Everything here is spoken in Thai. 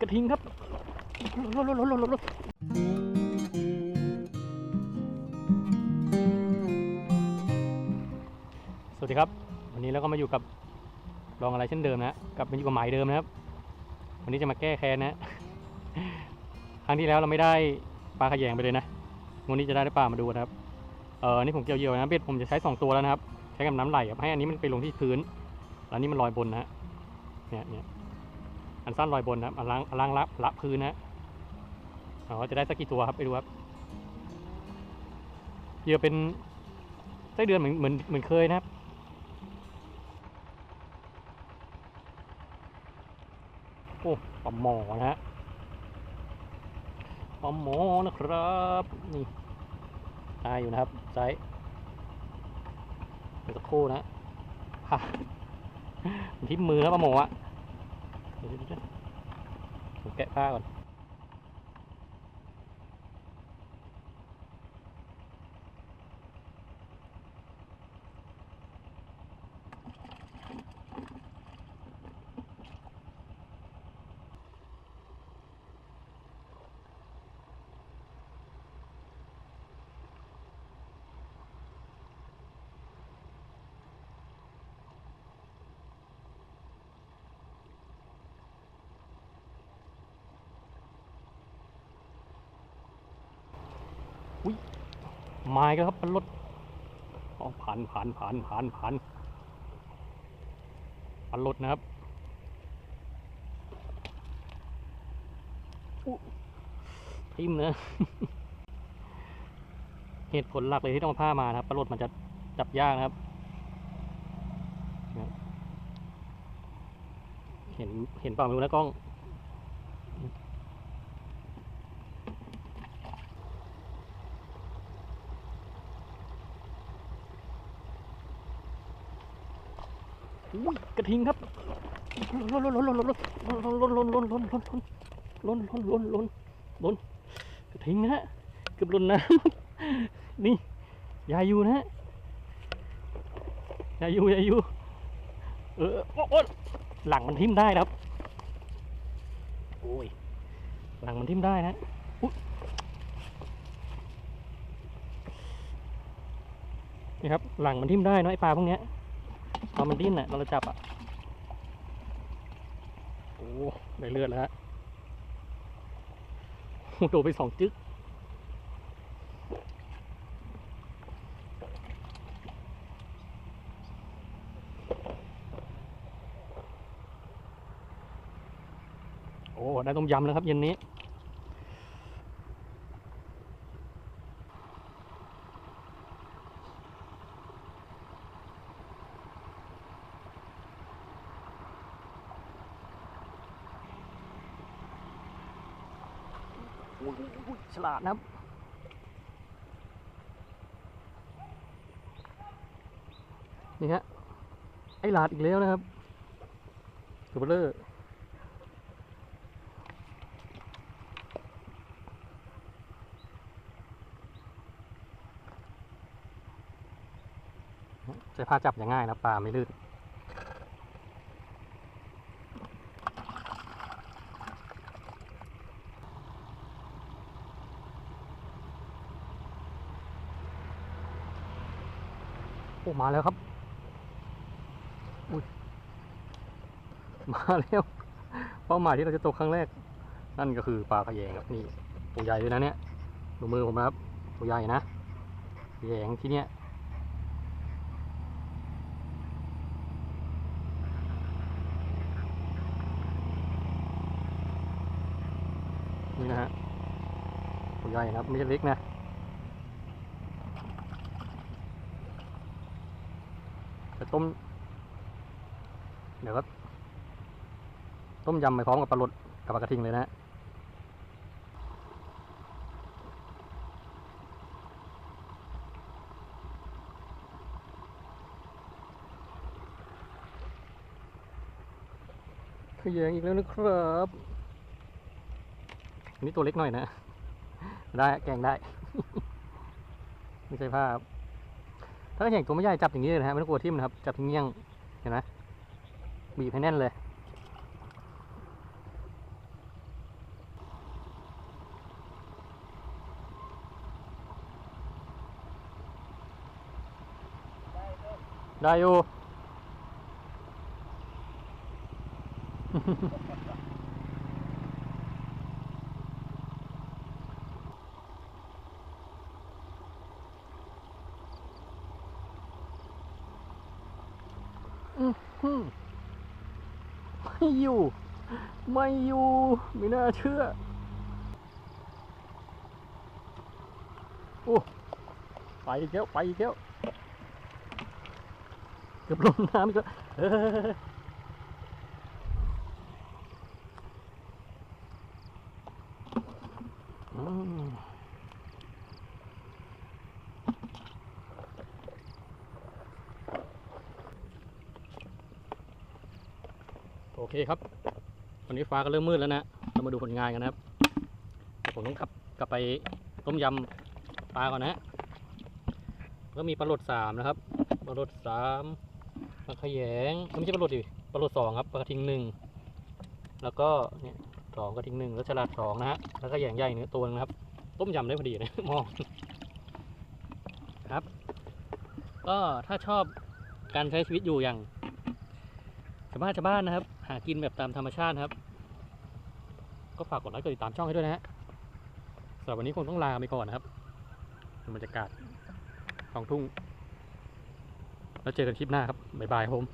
กระทิงครับลดลดลดลดลดสวัสดีครับ วันนี้เราก็มาอยู่กับลองอะไรเช่นเดิมนะกับมาอยู่กับหมายเดิมนะครับ วันนี้จะมาแก้แค้นนะ ครั้งที่แล้วเราไม่ได้ปลาขยงไปเลยนะวันนี้จะได้ปลามาดูนะครับเออนี่ผมเกี่ยวเยื่อนะเบ็ดผมจะใช้สองตัวแล้วนะครับ ใช้กับน้ำไหลครับให้อันนี้มันไปลงที่พื้นแล้วนนี้มันลอยบนนะฮะเนี่ยเนี่ย อันสั้นลอยบนนะครับอันล่างอันล่างละละพื้นนะเราจะได้สักกี่ตัวครับไปดูครับเหยื่อเป็นไส้เดือนเหมือนเหมือนเหมือนเคยนะครับโอ้ปลาหมอนะฮะปลาหมอนะครับนี่ตายอยู่นะครับไซส์เดี๋ยวสักครู่นะฮ่าทิ่มมือแล้วปลาหมออะ kẹp pha còn. มาก่อนไม้ก็ครับมันรถอ๋อผ่านผ่านผ่านผ่านผ่านผ่านรถนะครับทิมนะเหตุผลหลักเลยที่ต้องเอาผ้ามานะครับปลารถมันจะจับยากนะครับ เห็นเห็นเปล่าไม่รู้นะกล้อง อุ้ยกระทิงครับล้นล้นล้นล้นล้นล้นล้นล้นล้นล้นล้นล้นล้นล้นล้นล้นล้นล้นกระทิงนะฮะเกือบล้นน้ำนี่ยาอยู่นะฮะยาอยู่ยาอยู่เออโอ้โอ้หลังมันทิ่มได้ครับโอ้ยหลังมันทิ่มได้นะอุ๊ยนี่ครับหลังมันทิ่มได้เนอะไอปลาพวกเนี้ย ตอนมันดิ้นอะตอนเราจับอะ โอ้ได้เลือดแล้วฮะโอ้โดนไปสองจึ๊กโอ้ ได้ต้มยำแล้วครับเย็นนี้ อุ้ยอุ้ยอุ้ย ฉลาดนะครับนี่ฮะ ไอหลาดอีกแล้วนะครับตัวเบลเลอร์ใช้ผ้าจับอย่างง่ายนะปลาไม่ลื่น อ้มาแล้วครับอุ้ยมาแล้วเป้าหมายที่เราจะตกครั้งแรก นั่นก็คือปลาขยงครับนี่ตัวใหญ่เลยนะเนี่ยดูมือผมนะครับตัวใหญ่นะขยงที่เนี้ยนี่นะฮะตัวใหญ่นะครับไม่ใช่เล็กนะ จะต้ม เดี๋ยวก็ต้มยำไปพร้อมกับปลาหลดกับปลากระทิงเลยนะฮะขยงอีกแล้วนะครับอันนี้ตัวเล็กหน่อยนะ ได้แกงได้ ไม่ใช่ภาพ ถ้าแข่งตัวไม่ใหญ่จับอย่างนี้เลยนะฮะไม่ต้องกลัวทิ่มนะครับ จับทิ่งเงี้ยงเห็นไหมบีบให้แน่นเลยได้อยู่ ไม่อยู่ ไม่อยู่ ไม่น่าเชื่อ โอ้ ไปอีกแล้ว ไปอีกแล้ว เกือบลงน้ำอีกแล้วอืม โอเคครับวันนี้ฟ้าก็เริ่มมืดแล้วนะเรามาดูผลงานกันนะครับผมต้องขับกลับไปต้มยำปลาก่อนนะก็มีปลาหลดสามนะครับปลาหลดสามปลาขยงไม่ใช่ปลาหลดดิปลาหลดสองครับปลากระทิงหนึ่งแล้วก็เนี่ยสองกระทิงหนึ่งแล้วฉลาดสองนะฮะแล้วก็แยงใหญ่เนื้อตัวนะครับ ต้มยำได้พอดีนะมองครับ ก็ถ้าชอบการใช้ชีวิตอยู่อย่างาวบ้านชาวบ้านนะครับ หากินแบบตามธรรมชาตินะครับ ก็ฝากกดไลค์กดติดตามช่องให้ด้วยนะฮะสำหรับวันนี้คงต้องลาไปก่อนนะครับดูบรรยากาศท้องทุ่ง แล้วเจอกันคลิปหน้าครับบ๊ายบายครับผม